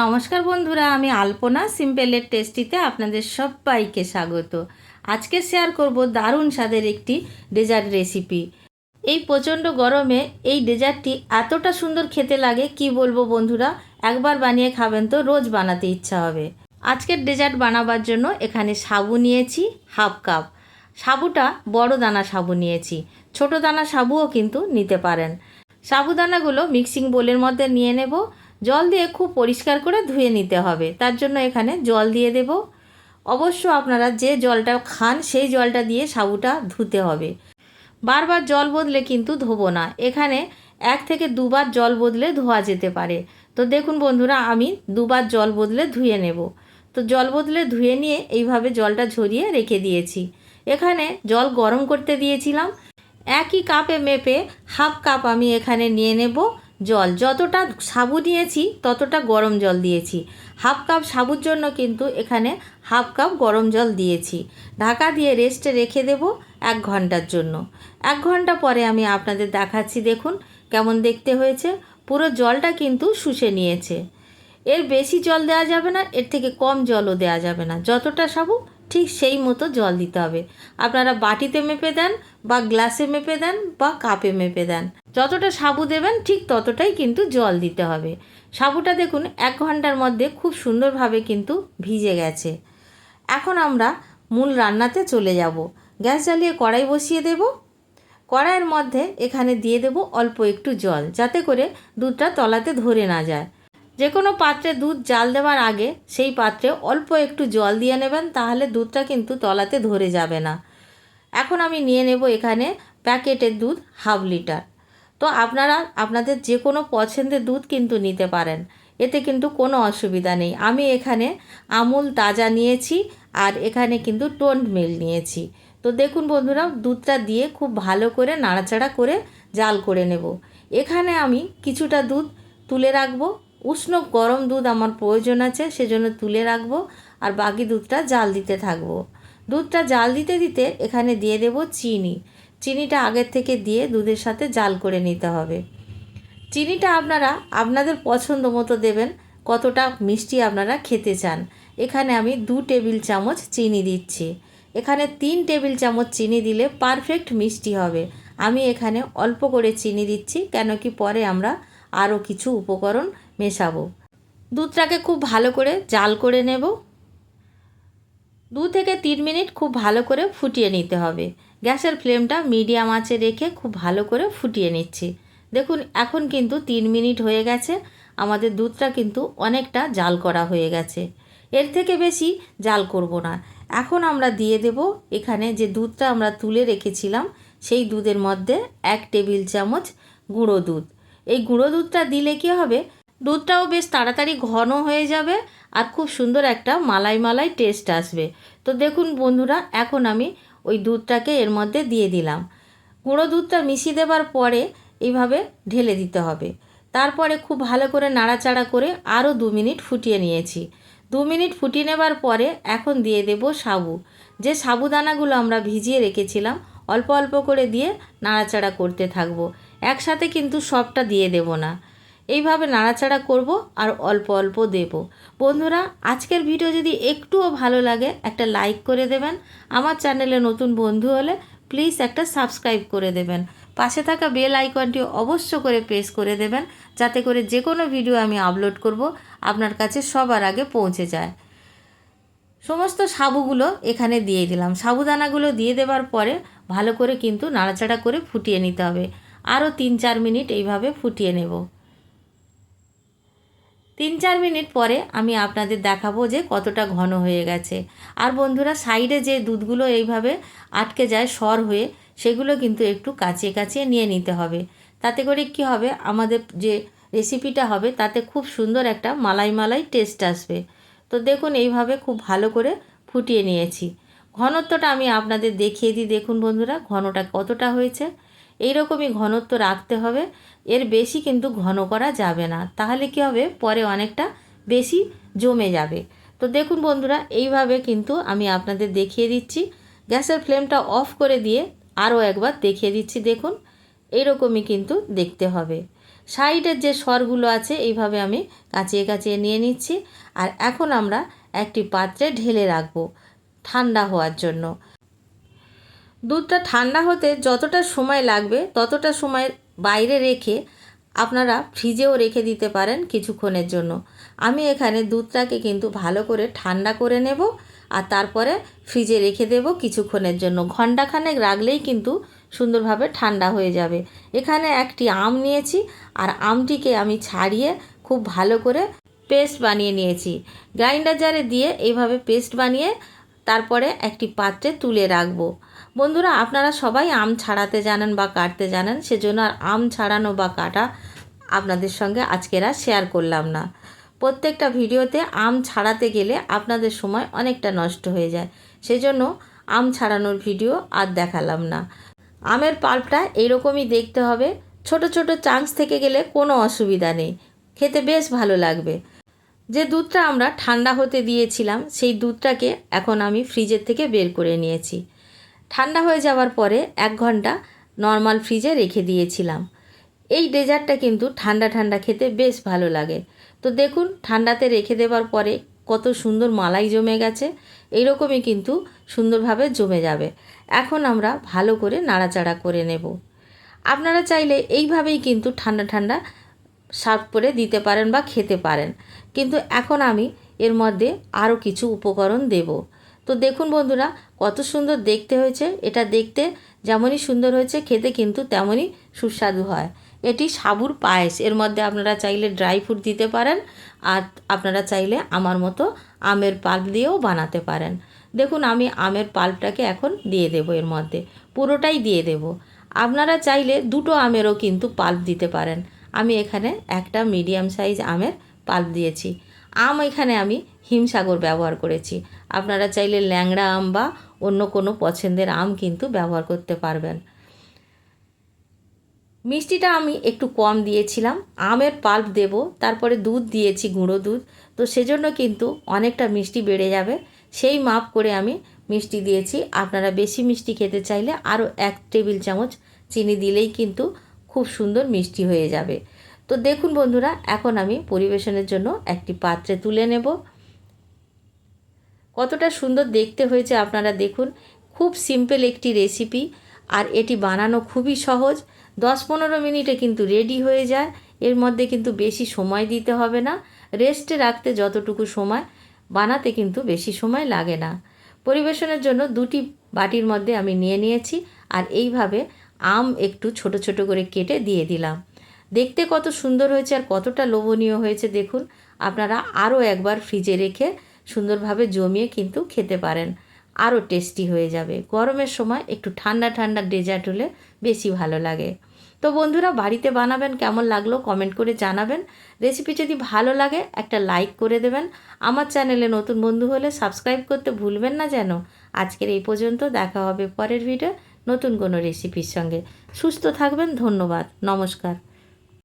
নমস্কার বন্ধুরা, আমি আলপনা সিম্পলের টেস্টিতে আপনাদের সবাইকে স্বাগত। আজকে শেয়ার করব দারুণ স্বাদের একটি ডেজার্ট রেসিপি এই প্রচণ্ড গরমে এই ডেজার্টটি এতটা সুন্দর খেতে লাগে, কি বলব বন্ধুরা? একবার বানিয়ে খাবেন তো রোজ বানাতে ইচ্ছা হবে। আজকের ডেজার্ট বানাবার জন্য এখানে সাবু নিয়েছি হাফ কাপ সাবুটা বড় দানা সাবু নিয়েছি, ছোট দানা সাবুও কিন্তু নিতে পারেন। সাবুদানাগুলো মিক্সিং বোলের মধ্যে নিয়ে নেব। জল দিয়ে খুব পরিষ্কার করে ধুয়ে নিতে হবে। তার জন্য এখানে জল দিয়ে দেব। অবশ্য আপনারা যে জলটা খান, সেই জলটা দিয়ে সাবুটা ধুতে হবে। বারবার জল বদলে কিন্তু ধোবো না। এখানে এক থেকে দুবার জল বদলে ধোয়া যেতে পারে। তো দেখুন বন্ধুরা, আমি দুবার জল বদলে ধুয়ে নেব। তো জল বদলে ধুয়ে নিয়ে এইভাবে জলটা ঝরিয়ে রেখে দিয়েছি। এখানে জল গরম করতে দিয়েছিলাম। একই কাপে মেপে হাফ কাপ আমি এখানে নিয়ে নেব। জল। যতটা সাবু নিয়েছি ততটা গরম জল দিয়েছি। হাফ কাপ সাবুর জন্য কিন্তু এখানে হাফ কাপ গরম জল দিয়েছি। ঢাকা দিয়ে রেস্টে রেখে দেব এক ঘণ্টার জন্য। এক ঘণ্টা পরে আমি আপনাদের দেখাচ্ছি, দেখুন কেমন দেখতে হয়েছে। পুরো জলটা কিন্তু শুষে নিয়েছে। এর বেশি জল দেওয়া যাবে না, এর থেকে কম জলও দেওয়া যাবে না। যতটা সাবু ঠিক সেই মতো জল দিতে হবে। আপনারা বাটিতে মেপে দেন বা গ্লাসে মেপে দেন বা কাপে মেপে দেন। যতটা সাবু দেবেন ঠিক ততটাই কিন্তু জল দিতে হবে। সাবুটা দেখুন এক ঘণ্টার মধ্যে খুব সুন্দরভাবে কিন্তু ভিজে গেছে। এখন আমরা মূল রান্নাতে চলে যাব। গ্যাস জ্বালিয়ে কড়াই বসিয়ে দেব। কড়াইয়ের মধ্যে এখানে দিয়ে দেব অল্প একটু জল যাতে করে দুধটা তলাতে ধরে না যায়। যে কোনো পাত্রে দুধ জাল দেওয়ার আগে সেই পাত্রে অল্প একটু জল দিয়ে নেবেন, তাহলে দুধটা কিন্তু তলাতে ধরে যাবে না। এখন আমি নিয়ে নেব এখানে প্যাকেটের দুধ হাফ লিটার। তো আপনারা, আপনাদের যে কোনো পছন্দের দুধ কিন্তু নিতে পারেন। এতে কিন্তু কোনো অসুবিধা নেই। আমি এখানে আমুল তাজা নিয়েছি আর এখানে কিন্তু টোন্ড মিল নিয়েছি। তো দেখুন বন্ধুরা, দুধটা দিয়ে খুব ভালো করে নাড়াচাড়া করে জাল করে নেব। এখানে আমি কিছুটা দুধ তুলে রাখব। উষ্ণ গরম দুধ আমার প্রয়োজন আছে, সেজন্য তুলে রাখব আর বাকি দুধটা জাল দিতে থাকব। দুধটা জাল দিতে দিতে এখানে দিয়ে দেব চিনি। চিনিটা আগের থেকে দিয়ে দুধের সাথে জাল করে নিতে হবে। চিনিটা আপনারা আপনাদের পছন্দ মতো দেবেন, কতটা মিষ্টি আপনারা খেতে চান। এখানে আমি দু টেবিল চামচ চিনি দিচ্ছি। এখানে তিন টেবিল চামচ চিনি দিলে পারফেক্ট মিষ্টি হবে। আমি এখানে অল্প করে চিনি দিচ্ছি, কেন কি পরে আমরা আরও কিছু উপকরণ মেশাবো। দুধটাকে খুব ভালো করে জাল করে নেব। দু থেকে তিন মিনিট খুব ভালো করে ফুটিয়ে নিতে হবে। গ্যাসের ফ্লেমটা মিডিয়াম আঁচে রেখে খুব ভালো করে ফুটিয়ে নিচ্ছি। দেখুন, এখন কিন্তু তিন মিনিট হয়ে গেছে। আমাদের দুধটা কিন্তু অনেকটা জাল করা হয়ে গেছে। এর থেকে বেশি জাল করব না। এখন আমরা দিয়ে দেব এখানে যে দুধটা আমরা তুলে রেখেছিলাম, সেই দুধের মধ্যে এক টেবিল চামচ গুঁড়ো দুধ। এই গুঁড়ো দুধটা দিলে কি হবে? দুধটাও বেশ তাড়াতাড়ি ঘন হয়ে যাবে আর খুব সুন্দর একটা মালাই মালাই টেস্ট আসবে। তো দেখুন বন্ধুরা, এখন আমি ওই দুধটাকে এর মধ্যে দিয়ে দিলাম। গুঁড়ো দুধটা মিশিয়ে দেবার পরে এইভাবে ঢেলে দিতে হবে। তারপরে খুব ভালো করে নাড়াচাড়া করে আরও দু মিনিট ফুটিয়ে নিয়েছি। দু মিনিট ফুটিয়ে নেবার পরে এখন দিয়ে দেব সাবু। যে সাবুদানাগুলো আমরা ভিজিয়ে রেখেছিলাম, অল্প অল্প করে দিয়ে নাড়াচাড়া করতে থাকব। একসাথে কিন্তু সবটা দিয়ে দেব না। এইভাবে নাড়াচাড়া করব আর অল্প অল্প দেব। বন্ধুরা, আজকের ভিডিও যদি একটুও ভালো লাগে, একটা লাইক করে দেবেন। আমার চ্যানেলে নতুন বন্ধু হলে প্লিজ একটা সাবস্ক্রাইব করে দেবেন। পাশে থাকা বেল আইকনটি অবশ্য করে প্রেস করে দেবেন, যাতে করে যে কোনো ভিডিও আমি আপলোড করব, আপনার কাছে সবার আগে পৌঁছে যায়। সমস্ত সাবুগুলো এখানে দিয়ে দিলাম। সাবুদানাগুলো দিয়ে দেওয়ার পরে ভালো করে কিন্তু নাড়াচাড়া করে ফুটিয়ে নিতে হবে। আরও তিন চার মিনিট এইভাবে ফুটিয়ে নেব। তিন চার মিনিট পরে আমি আপনাদের দেখাবো যে কতটা ঘন হয়ে গেছে। আর বন্ধুরা, সাইডে যে দুধগুলো এইভাবে আটকে যায়, সর হয়ে, সেগুলো কিন্তু একটু কাচিয়ে কাচিয়ে নিয়ে নিতে হবে। তাতে করে কি হবে, আমাদের যে রেসিপিটা হবে, তাতে খুব সুন্দর একটা মালাই মালাই টেস্ট আসবে। তো দেখুন, এইভাবে খুব ভালো করে ফুটিয়ে নিয়েছি। ঘনত্বটা আমি আপনাদের দেখিয়ে দিই। দেখুন বন্ধুরা, ঘনটা কতটা হয়েছে। এইরকমই ঘনত্ব রাখতে হবে। এর বেশি কিন্তু ঘন করা যাবে না। তাহলে কি হবে? পরে অনেকটা বেশি জমে যাবে। তো দেখুন বন্ধুরা, এইভাবে কিন্তু আমি আপনাদের দেখিয়ে দিচ্ছি। গ্যাসের ফ্লেমটা অফ করে দিয়ে আরও একবার দেখিয়ে দিচ্ছি। দেখুন, এইরকমই কিন্তু দেখতে হবে। সাইডের যে স্বরগুলো আছে, এইভাবে আমি কাচিয়ে কাচিয়ে নিয়ে নিচ্ছি। আর এখন আমরা একটি পাত্রে ঢেলে রাখব ঠান্ডা হওয়ার জন্য। দুধটা ঠান্ডা হতে যতটা সময় লাগবে, ততটা সময় বাইরে রেখে আপনারা ফ্রিজেও রেখে দিতে পারেন কিছুক্ষণের জন্য। আমি এখানে দুধটাকে কিন্তু ভালো করে ঠান্ডা করে নেব আর তারপরে ফ্রিজে রেখে দেব কিছুক্ষণের জন্য। ঘন্টাখানেক রাখলেই কিন্তু সুন্দরভাবে ঠান্ডা হয়ে যাবে। এখানে একটি আম নিয়েছি আর আমটিকে আমি ছাড়িয়ে খুব ভালো করে পেস্ট বানিয়ে নিয়েছি। গ্রাইন্ডার জারে দিয়ে এইভাবে পেস্ট বানিয়ে তারপরে একটি পাত্রে তুলে রাখব। বন্ধুরা, আপনারা সবাই আম ছাড়াতে জানেন বা কাটতে জানেন, সেজন্য আর আম ছাড়ানো বা কাটা আপনাদের সঙ্গে আজকের আর শেয়ার করলাম না। প্রত্যেকটা ভিডিওতে আম ছাড়াতে গেলে আপনাদের সময় অনেকটা নষ্ট হয়ে যায়, সেজন্য আম ছাড়ানোর ভিডিও আর দেখালাম না। আমের পাল্পটা এইরকমই দেখতে হবে, ছোট ছোট চান্স থেকে গেলে কোনো অসুবিধা নেই, খেতে বেশ ভালো লাগবে। যে দুধটা আমরা ঠান্ডা হতে দিয়েছিলাম, সেই দুধটাকে এখন আমি ফ্রিজের থেকে বের করে নিয়েছি। ঠান্ডা হয়ে যাওয়ার পরে এক ঘণ্টা নর্মাল ফ্রিজে রেখে দিয়েছিলাম। এই ডেজার্টটা কিন্তু ঠান্ডা ঠান্ডা খেতে বেশ ভালো লাগে। তো দেখুন, ঠান্ডাতে রেখে দেওয়ার পরে কত সুন্দর মালাই জমে গেছে, এইরকমই কিন্তু সুন্দরভাবে জমে যাবে। এখন আমরা ভালো করে নাড়াচাড়া করে নেব। আপনারা চাইলে এইভাবেই কিন্তু ঠান্ডা ঠান্ডা সার্ভ করে দিতে পারেন বা খেতে পারেন। কিন্তু এখন আমি এর মধ্যে আরও কিছু উপকরণ দেব। তো দেখুন বন্ধুরা, কত সুন্দর দেখতে হয়েছে। এটা দেখতে যেমনই সুন্দর হয়েছে, খেতে কিন্তু তেমনই সুস্বাদু হয়। এটি সাবুর পায়েস। এর মধ্যে আপনারা চাইলে ড্রাই ফ্রুট দিতে পারেন আর আপনারা চাইলে আমার মতো আমের পাল্প দিয়েও বানাতে পারেন। দেখুন, আমি আমের পাল্পটাকে এখন দিয়ে দেবো এর মধ্যে। পুরোটাই দিয়ে দেব। আপনারা চাইলে দুটো আমেরও কিন্তু পাল্প দিতে পারেন। আমি এখানে একটা মিডিয়াম সাইজ আমের পাল্প দিয়েছি। আম এখানে আমি হিমসাগর ব্যবহার করেছি। আপনারা চাইলে ল্যাংড়া আম বা অন্য কোনো পছন্দের আম কিন্তু ব্যবহার করতে পারবেন। মিষ্টিটা আমি একটু কম দিয়েছিলাম। আমের পাল্প দেব, তারপরে দুধ দিয়েছি, গুঁড়ো দুধ। তো সেজন্য কিন্তু অনেকটা মিষ্টি বেড়ে যাবে। সেই মাপ করে আমি মিষ্টি দিয়েছি। আপনারা বেশি মিষ্টি খেতে চাইলে আরও এক টেবিল চামচ চিনি দিলেই কিন্তু খুব সুন্দর মিষ্টি হয়ে যাবে। তো দেখুন বন্ধুরা, এখন আমি পরিবেশনের জন্য একটি পাত্রে তুলে নেব। কতটা সুন্দর দেখতে হয়েছে আপনারা দেখুন, খুব সিম্পল একটি রেসিপি আর এটি বানানো খুবই সহজ। দশ পনেরো মিনিটে কিন্তু রেডি হয়ে যায়, এর মধ্যে কিন্তু বেশি সময় দিতে হবে না। রেস্টে রাখতে যতটুকু সময়, বানাতে কিন্তু বেশি সময় লাগে না। পরিবেশনের জন্য দুটি বাটির মধ্যে আমি নিয়ে নিয়েছি, আর এইভাবে আম একটু ছোট ছোট করে কেটে দিয়ে দিলাম। দেখতে কত সুন্দর হয়েছে আর কতটা লোভনীয় হয়েছে দেখুন। আপনারা আরও একবার ফ্রিজে রেখে সুন্দরভাবে জমিয়ে কিন্তু খেতে পারেন। আরও টেস্টি হয়ে যাবে। গরমের সময় একটু ঠান্ডা ঠান্ডা ডেজার্ট হলে বেশি ভালো লাগে। তো বন্ধুরা, বাড়িতে বানাবেন কেমন লাগল কমেন্ট করে জানাবেন। রেসিপি যদি ভালো লাগে, একটা লাইক করে দেবেন। আমার চ্যানেলে নতুন বন্ধু হলে সাবস্ক্রাইব করতে ভুলবেন না যেন। আজকের এই পর্যন্ত দেখা হবে পরের ভিডিও নতুন কোনো রেসিপির সঙ্গে সুস্থ থাকবেন ধন্যবাদ নমস্কার।